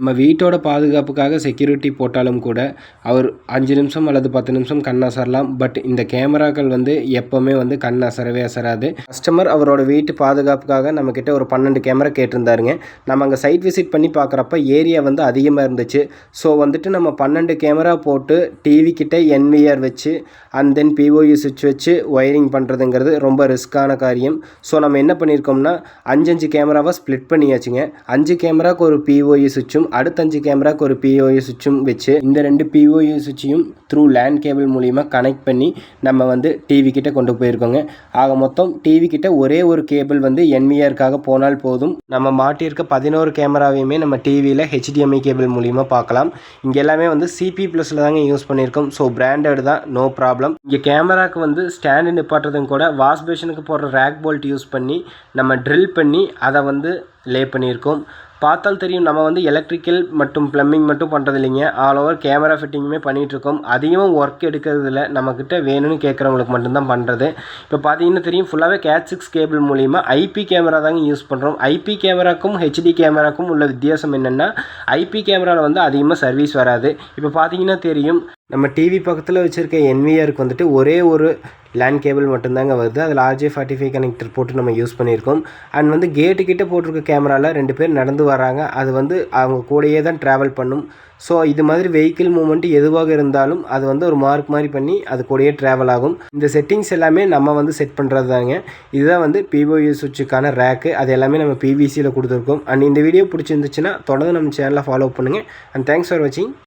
நம்ம வீட்டோட பாதுகாப்புக்காக செக்யூரிட்டி போட்டாலும் கூட அவர் அஞ்சு நிமிஷம் அல்லது பத்து நிமிஷம் கண் அசரலாம். பட் இந்த கேமராக்கள் வந்து எப்போவுமே வந்து கண் அசரவே அசராது. கஸ்டமர் அவரோட வீட்டு பாதுகாப்புக்காக நம்மக்கிட்ட ஒரு பன்னெண்டு கேமரா கேட்டிருந்தாருங்க. நம்ம அங்கே சைட் விசிட் பண்ணி பார்க்குறப்ப ஏரியா வந்து அதிகமாக இருந்துச்சு. ஸோ வந்துட்டு நம்ம பன்னெண்டு கேமரா போட்டு டிவி கிட்ட என்விஆர் வச்சு அண்ட் தென் பிஓயு சுவிட்ச் வச்சு ஒயரிங் பண்ணுறதுங்கிறது ரொம்ப ரிஸ்க்கான காரியம். ஸோ நம்ம என்ன பண்ணியிருக்கோம்னா அஞ்சு அஞ்சு கேமராவை ஸ்ப்ளிட் பண்ணியாச்சுங்க. அஞ்சு கேமராவுக்கு ஒரு பிஓயு சுவிட்சும் அடுத்த அஞ்சு கேமராக்கு ஒரு பிஓஏ சுவிட்சும் வச்சு இந்த ரெண்டு பிஓஏ சுவிட்சையும் த்ரூ லேண்ட் கேபிள் மூலிமா கனெக்ட் பண்ணி நம்ம வந்து டிவி கிட்ட கொண்டு போயிருக்கோங்க. ஆக மொத்தம் டிவி கிட்ட ஒரே ஒரு கேபிள் வந்து என்விஆருக்காக போனால் போதும். நம்ம மாட்டியிருக்க பதினோரு கேமராவையுமே நம்ம டிவியில் ஹெச்டிஎம்ஐ கேபிள் மூலிமா பார்க்கலாம். இங்கே எல்லாமே வந்து சிபி ப்ளஸில் தாங்க யூஸ் பண்ணியிருக்கோம். ஸோ பிராண்டட் தான் நோ ப்ராப்ளம் இங்கே கேமராக்கு வந்து ஸ்டாண்டு நிப்பாட்டுறதும் கூட வாஷ் பேஷனுக்கு போடுற ரேக் போல்ட் யூஸ் பண்ணி நம்ம ட்ரில் பண்ணி அதை வந்து லே பண்ணியிருக்கோம். பார்த்தால் தெரியும் நம்ம வந்து எலக்ட்ரிக்கல் மற்றும் ப்ளம்பிங் மட்டும் பண்ணுறது இல்லைங்க ஆல் ஓவர் கேமரா ஃபிட்டிங்குமே பண்ணிகிட்ருக்கோம். அதிகமாக ஒர்க் எடுக்கிறது இல்லை நம்மக்கிட்ட வேணும்னு கேட்குறவங்களுக்கு மட்டும்தான் பண்ணுறது இப்போ பார்த்தீங்கன்னா தெரியும் ஃபுல்லாகவே கேட் சிக்ஸ் கேபிள் மூலிமா ஐபி கேமரா தாங்க யூஸ் பண்ணுறோம் ஐபி கேமராக்கும் ஹெச்டி கேமராக்கும் உள்ள வித்தியாசம் என்னென்னா ஐபி கேமராவில் வந்து அதிகமாக சர்வீஸ் வராது. இப்போ பார்த்தீங்கன்னா தெரியும் நம்ம டிவி பக்கத்தில் வச்சுருக்க என்விஆருக்கு வந்துட்டு ஒரே ஒரு லேண்ட் கேபிள் மட்டும்தாங்க வருது. அதில் ஆர்ஜே ஃபார்ட்டி ஃபைவ் கனெக்டர் போட்டு நம்ம யூஸ் பண்ணியிருக்கோம். அண்ட் வந்து கேட்டு கிட்ட போட்டிருக்க கேமராவில் ரெண்டு பேர் நடந்து வராங்க. அது வந்து அவங்க கூடயே தான் ட்ராவல் பண்ணும். ஸோ இது மாதிரி வெஹிக்கிள் மூமெண்ட் எதுவாக இருந்தாலும் அது வந்து ஒரு மார்க் மாதிரி பண்ணி அது கூடயே ட்ராவல் ஆகும். இந்த செட்டிங்ஸ் எல்லாமே நம்ம வந்து செட் பண்ணுறது தாங்க இதுதான் வந்து பிஓயூ சுவிட்சுக்கான ரேக்கு அது எல்லாமே நம்ம பிவிசியில் கொடுத்துருக்கோம். அண்ட் இந்த வீடியோ பிடிச்சிருந்துச்சுன்னா தொடர்ந்து நம்ம சேனலை ஃபாலோ பண்ணுங்கள் அண்ட் தேங்க்ஸ் ஃபார் வாட்சிங்